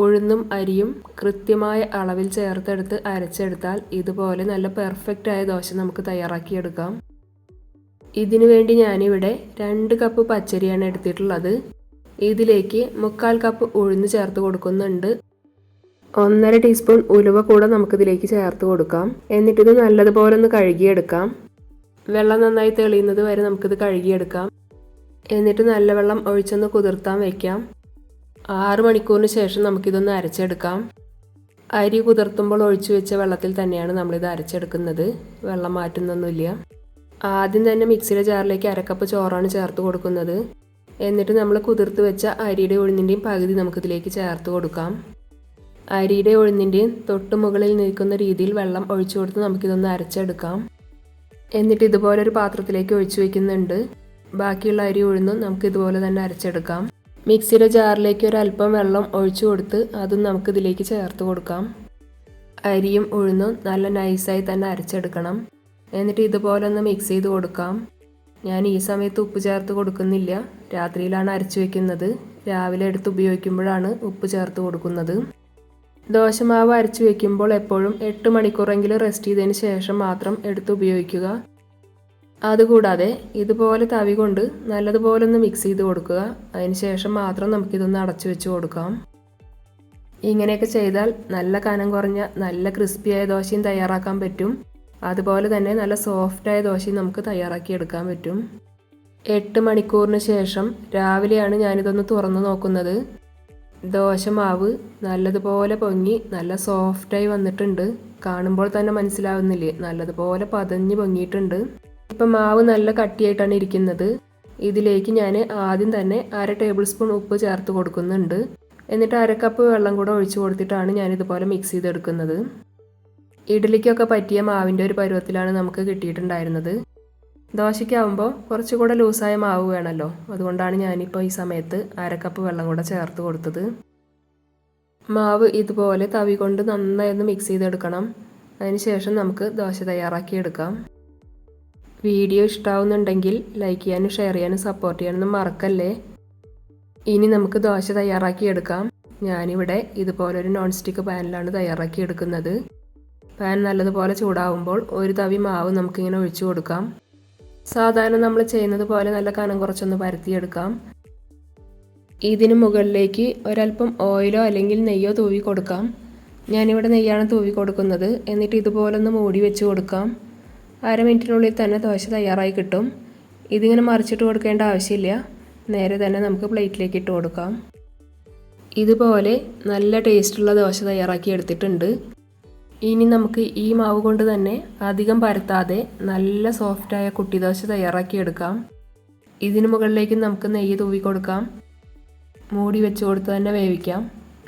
ഉഴുന്നും അരിയും കൃത്യമായ അളവിൽ ചേർത്തെടുത്ത് അരച്ചെടുത്താൽ ഇതുപോലെ നല്ല പെർഫെക്റ്റ് ആയ ദോശ നമുക്ക് തയ്യാറാക്കിയെടുക്കാം. ഇതിനു വേണ്ടി ഞാനിവിടെ രണ്ട് കപ്പ് പച്ചരിയാണ് എടുത്തിട്ടുള്ളത്. ഇതിലേക്ക് മുക്കാൽ കപ്പ് ഉഴുന്ന് ചേർത്ത് കൊടുക്കുന്നുണ്ട്. ഒന്നര ടീസ്പൂൺ ഉലുവ കൂടെ നമുക്കിതിലേക്ക് ചേർത്ത് കൊടുക്കാം. എന്നിട്ടിത് നല്ലതുപോലെ ഒന്ന് കഴുകിയെടുക്കാം. വെള്ളം നന്നായി തെളിയുന്നത് വരെ നമുക്കിത് കഴുകിയെടുക്കാം. എന്നിട്ട് നല്ല വെള്ളം ഒഴിച്ചൊന്ന് കുതിർത്താൻ വയ്ക്കാം ആറ് മണിക്കൂറിന് ശേഷം നമുക്കിതൊന്ന് അരച്ചെടുക്കാം. അരി കുതിർത്തുമ്പോൾ ഒഴിച്ചു വെച്ച വെള്ളത്തിൽ തന്നെയാണ് നമ്മളിത് അരച്ചെടുക്കുന്നത്. വെള്ളം മാറ്റുന്നൊന്നുമില്ല. ആദ്യം തന്നെ മിക്സിയുടെ ജാറിലേക്ക് അരക്കപ്പ് ചോറാണ് ചേർത്ത് കൊടുക്കുന്നത്. എന്നിട്ട് നമ്മൾ കുതിർത്ത് വെച്ച അരിയുടെ ഉഴുന്നിന്റെയും പകുതി നമുക്കിതിലേക്ക് ചേർത്ത് കൊടുക്കാം. അരിയുടെ ഉഴുന്നിന്റെയും തൊട്ട് മുകളിൽ നിൽക്കുന്ന രീതിയിൽ വെള്ളം ഒഴിച്ചു കൊടുത്ത് നമുക്കിതൊന്ന് അരച്ചെടുക്കാം. എന്നിട്ട് ഇതുപോലെ ഒരു പാത്രത്തിലേക്ക് ഒഴിച്ചു വയ്ക്കുന്നുണ്ട് ബാക്കിയുള്ള അരി ഉഴുന്നും നമുക്ക് ഇതുപോലെ തന്നെ അരച്ചെടുക്കാം. മിക്സിയുടെ ജാറിലേക്ക് ഒരല്പം വെള്ളം ഒഴിച്ചു കൊടുത്ത് അതും നമുക്ക് ഇതിലേക്ക് ചേർത്ത് കൊടുക്കാം. അരിയും ഉഴുന്നും നല്ല നൈസായി തന്നെ അരച്ചെടുക്കണം. എന്നിട്ട് ഇതുപോലെ ഒന്ന് മിക്സ് ചെയ്ത് കൊടുക്കാം. ഞാൻ ഈ സമയത്ത് ഉപ്പ് ചേർത്ത് കൊടുക്കുന്നില്ല. രാത്രിയിലാണ് അരച്ചു വയ്ക്കുന്നത് രാവിലെ എടുത്ത് ഉപയോഗിക്കുമ്പോഴാണ് ഉപ്പ് ചേർത്ത് കൊടുക്കുന്നത്. ദോശമാവ് അരച്ചു വയ്ക്കുമ്പോൾ എപ്പോഴും എട്ട് മണിക്കൂറെങ്കിലും റെസ്റ്റ് ചെയ്തതിന് ശേഷം മാത്രം എടുത്ത് ഉപയോഗിക്കുക. അതുകൂടാതെ ഇതുപോലെ തവി കൊണ്ട് നല്ലതുപോലെ ഒന്ന് മിക്സ് ചെയ്ത് കൊടുക്കുക. അതിനുശേഷം മാത്രം നമുക്കിതൊന്ന് അടച്ചു വെച്ച് കൊടുക്കാം. ഇങ്ങനെയൊക്കെ ചെയ്താൽ നല്ല കനം കുറഞ്ഞ നല്ല ക്രിസ്പിയായ ദോശയും തയ്യാറാക്കാൻ പറ്റും. അതുപോലെ തന്നെ നല്ല സോഫ്റ്റായ ദോശയും നമുക്ക് തയ്യാറാക്കി എടുക്കാൻ പറ്റും. എട്ട് മണിക്കൂറിന് ശേഷം രാവിലെയാണ് ഞാനിതൊന്ന് തുറന്നു നോക്കുന്നത്. ദോശ മാവ് നല്ലതുപോലെ പൊങ്ങി നല്ല സോഫ്റ്റായി വന്നിട്ടുണ്ട്. കാണുമ്പോൾ തന്നെ മനസ്സിലാവുന്നില്ലേ? നല്ലതുപോലെ പതഞ്ഞ് പൊങ്ങിയിട്ടുണ്ട്. ഇപ്പം മാവ് നല്ല കട്ടിയായിട്ടാണ് ഇരിക്കുന്നത്. ഇതിലേക്ക് ഞാൻ ആദ്യം തന്നെ അര ടേബിൾ സ്പൂൺ ഉപ്പ് ചേർത്ത് കൊടുക്കുന്നുണ്ട്. എന്നിട്ട് അര കപ്പ് വെള്ളം കൂടെ ഒഴിച്ച് കൊടുത്തിട്ടാണ് ഞാൻ ഇതുപോലെ മിക്സ് ചെയ്തെടുക്കുന്നത്. ഇഡ്ഡലിക്കൊക്കെ പറ്റിയ മാവിന്റെ ഒരു പരുവത്തിലാണ് നമുക്ക് കിട്ടിയിട്ടുണ്ടായിരുന്നത്. ദോശയ്ക്കാവുമ്പോൾ കുറച്ചുകൂടെ ലൂസായ മാവ് വേണമല്ലോ അതുകൊണ്ടാണ് ഞാനിപ്പോൾ ഈ സമയത്ത് അര കപ്പ് വെള്ളം കൂടെ ചേർത്ത് കൊടുത്തത്. മാവ് ഇതുപോലെ തവി കൊണ്ട് നന്നായി ഒന്ന് മിക്സ് ചെയ്തെടുക്കണം. അതിനുശേഷം നമുക്ക് ദോശ തയ്യാറാക്കിയെടുക്കാം. വീഡിയോ ഇഷ്ടാവുന്നുണ്ടെങ്കിൽ ലൈക്ക് ചെയ്യാനും ഷെയർ ചെയ്യാനും സപ്പോർട്ട് ചെയ്യാനൊന്നും മറക്കല്ലേ? ഇനി നമുക്ക് ദോശ തയ്യാറാക്കിയെടുക്കാം ഞാനിവിടെ ഇതുപോലൊരു നോൺ സ്റ്റിക്ക് പാനിലാണ് തയ്യാറാക്കിയെടുക്കുന്നത് പാൻ നല്ലതുപോലെ ചൂടാവുമ്പോൾ ഒരു തവി മാവ് നമുക്കിങ്ങനെ ഒഴിച്ചു കൊടുക്കാം. സാധാരണ നമ്മൾ ചെയ്യുന്നത് പോലെ നല്ല കനം കുറച്ചൊന്ന് പരത്തിയെടുക്കാം. ഇതിന് മുകളിലേക്ക് ഒരല്പം ഓയിലോ അല്ലെങ്കിൽ നെയ്യോ തൂവി കൊടുക്കാം. ഞാനിവിടെ നെയ്യാണ് തൂവി കൊടുക്കുന്നത്. എന്നിട്ട് ഇതുപോലൊന്ന് മൂടി വെച്ച് കൊടുക്കാം. അര മിനിറ്റിനുള്ളിൽ തന്നെ ദോശ തയ്യാറായി കിട്ടും. ഇതിങ്ങനെ മറിച്ചിട്ട് കൊടുക്കേണ്ട ആവശ്യമില്ല. നേരെ തന്നെ നമുക്ക് പ്ലേറ്റിലേക്ക് ഇട്ട് കൊടുക്കാം. ഇതുപോലെ നല്ല ടേസ്റ്റുള്ള ദോശ തയ്യാറാക്കി എടുത്തിട്ടുണ്ട്. ഇനി നമുക്ക് ഈ മാവ് കൊണ്ട് തന്നെ അധികം പരത്താതെ നല്ല സോഫ്റ്റായ കുട്ടിദോശ തയ്യാറാക്കിയെടുക്കാം ഇതിന് മുകളിലേക്ക് നമുക്ക് നെയ്യ് തൂവി കൊടുക്കാം. മൂടി വെച്ച് കൊടുത്ത് തന്നെ വേവിക്കാം.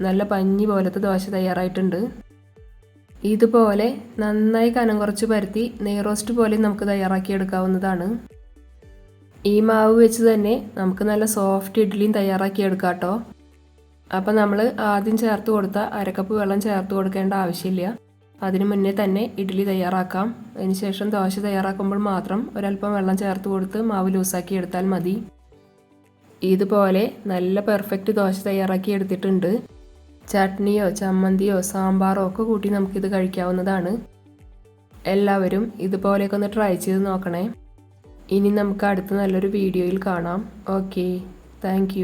നല്ല പഞ്ഞി പോലത്തെ ദോശ തയ്യാറായിട്ടുണ്ട്. ഇതുപോലെ നന്നായി കനം കുറച്ച് പരത്തി നെയ് റോസ്റ്റ് പോലെ നമുക്ക് തയ്യാറാക്കിയെടുക്കാവുന്നതാണ്. ഈ മാവ് വെച്ച് തന്നെ നമുക്ക് നല്ല സോഫ്റ്റ് ഇഡ്ഡലിയും തയ്യാറാക്കിയെടുക്കാം കേട്ടോ അപ്പം നമ്മൾ ആദ്യം ചേർത്ത് കൊടുത്ത അരക്കപ്പ് വെള്ളം ചേർത്ത് കൊടുക്കേണ്ട ആവശ്യമില്ല. അതിനു മുന്നേ തന്നെ ഇഡ്ഡലി തയ്യാറാക്കാം. അതിനുശേഷം ദോശ തയ്യാറാക്കുമ്പോൾ മാത്രം ഒരല്പം വെള്ളം ചേർത്ത് കൊടുത്ത് മാവ് ലൂസാക്കി എടുത്താൽ മതി. ഇതുപോലെ നല്ല പെർഫെക്റ്റ് ദോശ തയ്യാറാക്കി എടുത്തിട്ടുണ്ട്. ചട്നിയോ ചമ്മന്തിയോ സാമ്പാറോ ഒക്കെ കൂട്ടി നമുക്കിത് കഴിക്കാവുന്നതാണ്. എല്ലാവരും ഇതുപോലെയൊക്കെ ഒന്ന് ട്രൈ ചെയ്ത് നോക്കണേ. ഇനി നമുക്ക് അടുത്ത നല്ലൊരു വീഡിയോയിൽ കാണാം. Okay thank